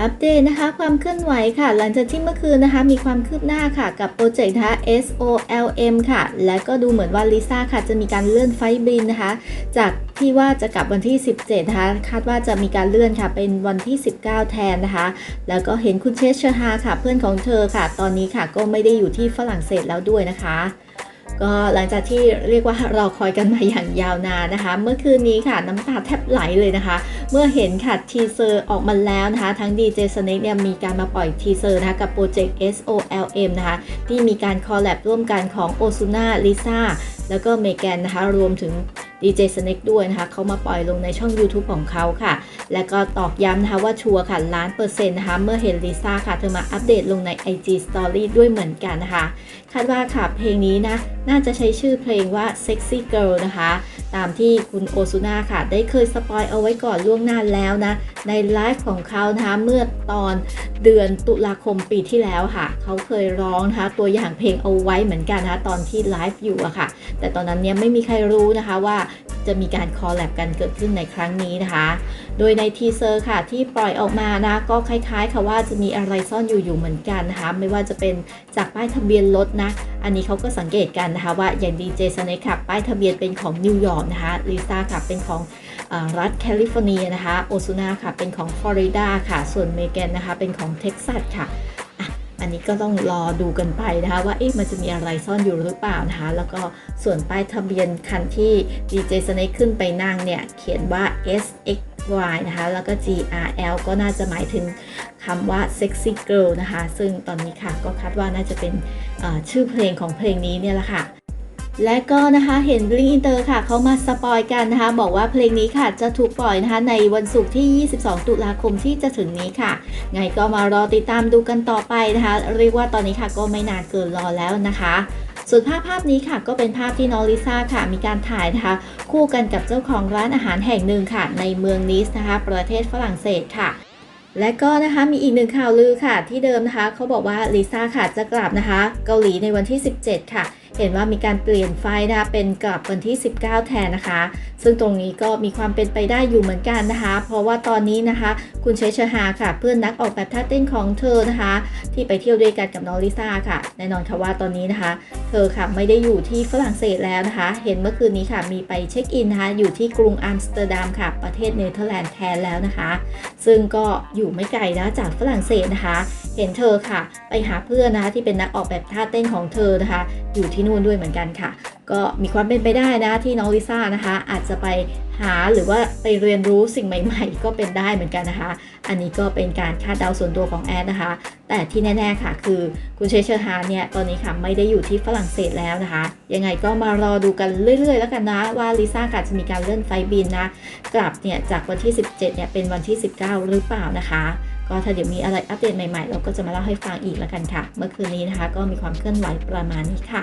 อัปเดตนะคะความเคลื่อนไหวค่ะ หลังจากที่เมื่อคืนนะคะ มีความคืบหน้าค่ะกับโปรเจกต์นะคะ SOLM ค่ะ และก็ดูเหมือนว่าลิซ่าค่ะจะมีการเลื่อนไฟบินนะคะ จากที่ว่าจะกลับวันที่ 17 นะคะ คาดว่าจะมีการเลื่อนค่ะ เป็นวันที่ 19 แทนนะคะ แล้วก็เห็นคุณเชษเชอร์ฮาค่ะ เพื่อนของเธอค่ะ ตอนนี้ค่ะก็ไม่ได้อยู่ที่ฝรั่งเศสแล้วด้วยนะคะ ก็หลังจากที่เรียกว่ารอคอยกันมาอย่างยาวนานนะคะ เมื่อคืนนี้ค่ะน้ำตาแทบไหลเลยนะคะ เมื่อเห็นค่ะทีเซอร์ออกมาแล้วนะคะ ทั้ง DJ Snake เนี่ยมีการมาปล่อยทีเซอร์นะคะกับโปรเจกต์ SOLM นะคะ ที่มีการคอลแลบร่วมกันของโอซูน่าลิซ่าแล้วก็เมแกนนะคะรวมถึง DJ Snake ด้วยนะคะเขามาปล่อยลงในช่อง YouTube ของเขาค่ะ และก็ตอกย้ำนะคะว่าชัวร์ค่ะล้านเปอร์เซ็นต์นะคะเมื่อเห็นลิซ่าค่ะ เธอมาอัปเดตลงใน IG Story ด้วยเหมือนกันนะคะ คาดว่าค่ะเพลงนี้นะ น่าจะใช้ชื่อเพลงว่า Sexy Girl นะคะ ตามที่คุณโอซูน่าค่ะ ได้เคยสปอยเอาไว้ก่อนล่วงหน้าแล้วนะ ในไลฟ์ของเขานะคะเมื่อตอนเดือนตุลาคมปีที่แล้วค่ะ เขาเคยร้องนะคะตัวอย่างเพลงเอาไว้เหมือนกันนะคะตอนที่ไลฟ์อยู่อะค่ะ แต่ตอนนั้นเนี่ยไม่มีใครรู้นะคะว่า จะมีการคอลแลบกันเกิดขึ้นในครั้งนี้นะคะ โดยในทีเซอร์ค่ะที่ปล่อยออกมานะก็คล้ายๆ ค่ะว่าจะมีอะไรซ่อนอยู่อยู่เหมือนกันนะคะ ไม่ว่าจะเป็นจากป้ายทะเบียนรถนะ อันนี้เขาก็สังเกตกันนะคะว่าอย่างดีเจสเนคค่ะป้ายทะเบียนเป็นของนิวยอร์กนะคะลิซ่าค่ะเป็นของรัฐแคลิฟอร์เนียนะคะ โอซูนาค่ะเป็นของฟลอริดาค่ะ ส่วนเมแกนนะคะเป็นของเท็กซัสค่ะ อันนี้ก็ต้องรอดูกันไปนะคะว่าเอ๊ะมันจะมีอะไรซ่อนอยู่หรือเปล่านะคะแล้วก็ส่วนป้ายทะเบียนคันที่ DJ Snake ขึ้นไปนั่งเนี่ยเขียนว่า SXY นะคะแล้วก็ GRL ก็น่าจะหมายถึงคำว่า sexy girl นะคะ ซึ่งตอนนี้ค่ะก็คาดว่าน่าจะเป็นชื่อเพลงของเพลงนี้เนี่ยแหละค่ะ และก็นะคะเห็นบลิงอินเตอร์ค่ะเขามาสปอยกันนะคะ บอกว่าเพลงนี้ค่ะจะถูกปล่อยนะคะ ในวันศุกร์ที่ 22 ตุลาคมที่จะถึงนี้ค่ะ ไงก็มารอติดตามดูกันต่อไปนะคะ เรียกว่าตอนนี้ค่ะก็ไม่นานเกินรอแล้วนะคะส่วนภาพภาพนี้ค่ะก็เป็นภาพที่น้องลิซ่าค่ะมีการถ่ายนะคะคู่กันกับเจ้าของร้านอาหารแห่งหนึ่งค่ะ ในเมืองนิสนะคะ ประเทศฝรั่งเศสค่ะ และก็นะคะมีอีกหนึ่งข่าวลือค่ะ ที่เดิมนะคะเขาบอกว่าลิซ่าค่ะจะกลับนะคะ เกาหลีในวันที่ 17 ค่ะ เห็นว่ามีการเปลี่ยนไฟนะคะเป็นกลับวันที่ 19 แทนนะคะ ซึ่งตรงนี้ก็มีความเป็นไปได้อยู่เหมือนกันนะคะ เพราะว่าตอนนี้นะคะ คุณเชชฮาค่ะ เพื่อนนักออกแบบท่าเต้นของเธอนะคะ ที่ไปเที่ยวด้วยกันกับน้องลิซ่าค่ะแน่นอนค่ะว่าตอนนี้นะคะ เธอค่ะไม่ได้อยู่ที่ฝรั่งเศสแล้วนะคะ เห็นเมื่อคืนนี้ค่ะมีไปเช็คอินนะคะอยู่ที่กรุงอัมสเตอร์ดัมค่ะ ประเทศเนเธอร์แลนด์แทนแล้วนะคะ ซึ่งก็อยู่ไม่ไกลนะจากฝรั่งเศสนะคะ เห็นเธอค่ะ ไปหาเพื่อนนะคะที่เป็นนักออกแบบท่าเต้นของเธอนะคะ อยู่ที่นู่นด้วยเหมือนกันค่ะ ก็มีความเป็นไปได้นะที่น้องลิซ่านะคะ อาจจะไปหาหรือว่าไปเรียนรู้สิ่งใหม่ ๆ ก็เป็นได้เหมือนกันนะคะ อันนี้ก็เป็นการคาดเดาส่วนตัวของแอดนะคะ แต่ที่แน่ ๆค่ะ คือคุณเชเชอร์ฮานเนี่ยตอนนี้ค่ะไม่ได้อยู่ที่ฝรั่งเศสแล้วนะคะ ยังไงก็มารอดูกันเรื่อย ๆ แล้วกันนะ ว่าลิซ่าค่ะจะมีการเลื่อนไฟบินนะ กลับเนี่ยจากวันที่ 17เนี่ยเป็นวันที่ 19 หรือเปล่านะคะก็ถ้าเดี๋ยวมีอะไรอัปเดตใหม่ๆ เราก็จะมาเล่าให้ฟังอีกแล้วกันค่ะ เมื่อคืนนี้นะคะ ก็มีความเคลื่อนไหวประมาณนี้ค่ะ